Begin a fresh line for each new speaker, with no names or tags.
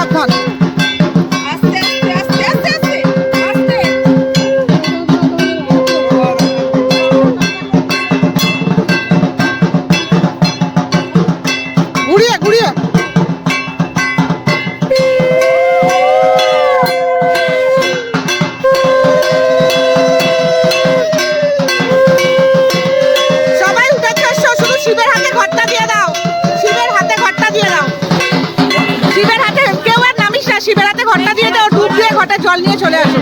রাখান। গুড়িয়ে গুড়িয়ে ঘরটা দিয়ে দাও ডুব দিয়ে ঘরটা জল নিয়ে চলে আসো।